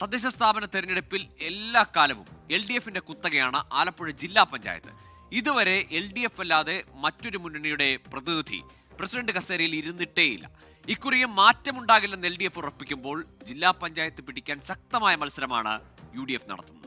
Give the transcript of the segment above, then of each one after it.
തദ്ദേശ സ്ഥാപന തെരഞ്ഞെടുപ്പിൽ എല്ലാ കാലവും എൽ ഡി എഫിന്റെ കുത്തകയാണ് ആലപ്പുഴ ജില്ലാ പഞ്ചായത്ത്. ഇതുവരെ എൽ ഡി എഫ് അല്ലാതെ മറ്റൊരു മുന്നണിയുടെ പ്രതിനിധി പ്രസിഡന്റ് കസേരയിൽ ഇരുന്നിട്ടേയില്ല. ഇക്കുറിയും മാറ്റമുണ്ടാകില്ലെന്ന് എൽ ഡി എഫ് ഉറപ്പിക്കുമ്പോൾ ജില്ലാ പഞ്ചായത്ത് പിടിക്കാൻ ശക്തമായ മത്സരമാണ് യു ഡി എഫ് നടത്തുന്നത്.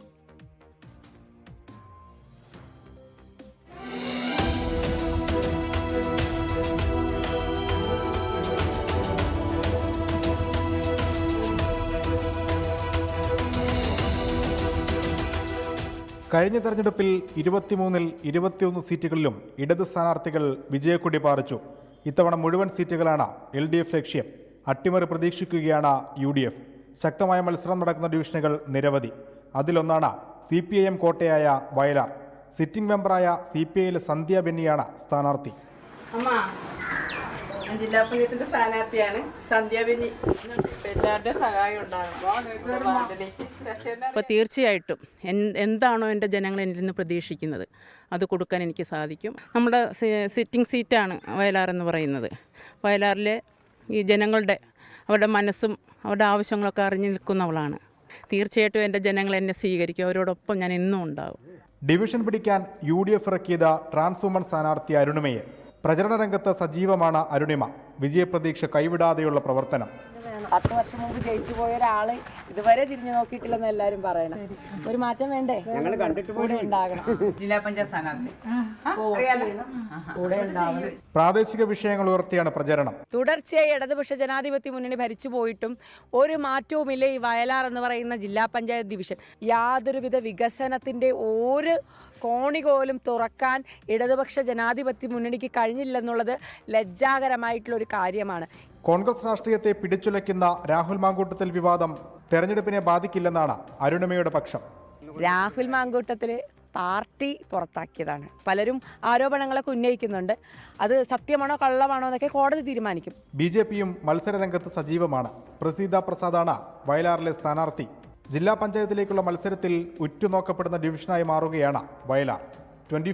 കഴിഞ്ഞ തെരഞ്ഞെടുപ്പിൽ ഇരുപത്തിമൂന്നിൽ ഇരുപത്തിയൊന്ന് സീറ്റുകളിലും ഇടത് സ്ഥാനാർത്ഥികൾ വിജയക്കൊടി പാറിച്ചു ഇത്തവണ മുഴുവൻ സീറ്റുകളാണ് എൽ ഡി എഫ് ലക്ഷ്യം അട്ടിമറി പ്രതീക്ഷിക്കുകയാണ് യു ഡി എഫ് ശക്തമായ മത്സരം നടക്കുന്ന ഡിവിഷനുകൾ നിരവധി അതിലൊന്നാണ് സി പി ഐ എം കോട്ടയായ വയലാർ സിറ്റിംഗ് മെമ്പറായ സി പി ഐയിലെ സന്ധ്യ ബെന്നിയാണ് സ്ഥാനാർത്ഥി ജില്ലാ പഞ്ചായത്തിന്റെ സ്ഥാനാർത്ഥിയാണ് സന്ധ്യാബിനി എല്ലാവരുടെ സഹായം ഉണ്ടാകണം വാർഡിലേക്ക് ശശിധരൻ അപ്പോൾ തീർച്ചയായിട്ടും എന്താണോ എന്റെ ജനങ്ങൾ എന്നിൽ നിന്ന് പ്രതീക്ഷിക്കുന്നത് അത് കൊടുക്കാൻ എനിക്ക് സാധിക്കും. നമ്മുടെ സിറ്റിംഗ് സീറ്റാണ് വയലാർ എന്ന് പറയുന്നത്. വയലാറിലെ ഈ ജനങ്ങളുടെ അവരുടെ മനസ്സും അവരുടെ ആവശ്യങ്ങളൊക്കെ അറിഞ്ഞു നിൽക്കുന്നവളാണ്. തീർച്ചയായിട്ടും എന്റെ ജനങ്ങൾ എന്നെ സ്വീകരിക്കും. അവരോടൊപ്പം ഞാൻ എന്നും ഉണ്ടാകും ഡിവിഷൻ പിടിക്കാൻ യു ഡി എഫ് ഇറക്കിയത് ട്രാൻസ് വുമൺ സ്ഥാനാർത്ഥി അരുണിമയെ. പ്രചരണ രംഗത്ത് സജീവമാണ് അരുണിമ. വിജയപ്രതീക്ഷ കൈവിടാതെയുള്ള പ്രവർത്തനം. പത്ത് വർഷം മുമ്പ് ജയിച്ചു പോയ ഒരാൾ ഇതുവരെ തിരിഞ്ഞു നോക്കിയിട്ടില്ലെന്ന് എല്ലാരും പറയണം. ഒരു മാറ്റം വേണ്ടേ? ഞങ്ങൾ കണ്ടിട്ട് കൂടെ ഉണ്ടാകണം. ജില്ലാ പഞ്ചായത്ത് സ്ഥാനാർത്ഥി. പ്രാദേശിക വിഷയങ്ങൾ ഉയർത്തിയാണ് പ്രചരണം. തുടർച്ചയായി ഇടതുപക്ഷ ജനാധിപത്യ മുന്നണി ഭരിച്ചു പോയിട്ടും ഒരു മാറ്റവുമില്ല ഈ വയലാർ എന്ന് പറയുന്ന ജില്ലാ പഞ്ചായത്ത് ഡിവിഷൻ. യാതൊരുവിധ വികസനത്തിന്റെ ഒരു കോണികോലും തുറക്കാൻ ഇടതുപക്ഷ ജനാധിപത്യ മുന്നണിക്ക് കഴിഞ്ഞില്ലെന്നുള്ളത് ലജ്ജാകരമായിട്ടുള്ള ഒരു കാര്യമാണ്. കോൺഗ്രസ് രാഷ്ട്രീയത്തെ പിടിച്ചുലയ്ക്കുന്ന രാഹുൽ മാങ്കൂട്ടത്തിൽ വിവാദം തെരഞ്ഞെടുപ്പിനെ ബാധിക്കില്ലെന്നാണ് അരുണിമയുടെ പക്ഷം. രാഹുൽ മാങ്കൂട്ടത്തിൽ പാർട്ടി പുറത്താക്കിയതാണ്. പലരും ആരോപണങ്ങളൊക്കെ ഉന്നയിക്കുന്നുണ്ട്. അത് സത്യമാണോ കള്ളമാണോ എന്നൊക്കെ കോടതി തീരുമാനിക്കും. ബി ജെ പിയും മത്സരരംഗത്ത് സജീവമാണ്. പ്രസീത പ്രസാദാണ് വയലാറിലെ സ്ഥാനാർത്ഥി. ജില്ലാ പഞ്ചായത്തിലേക്കുള്ള മത്സരത്തിൽ ഉറ്റുനോക്കപ്പെടുന്ന ഡിവിഷനായി മാറുകയാണ് വയലാർ. ട്വന്റി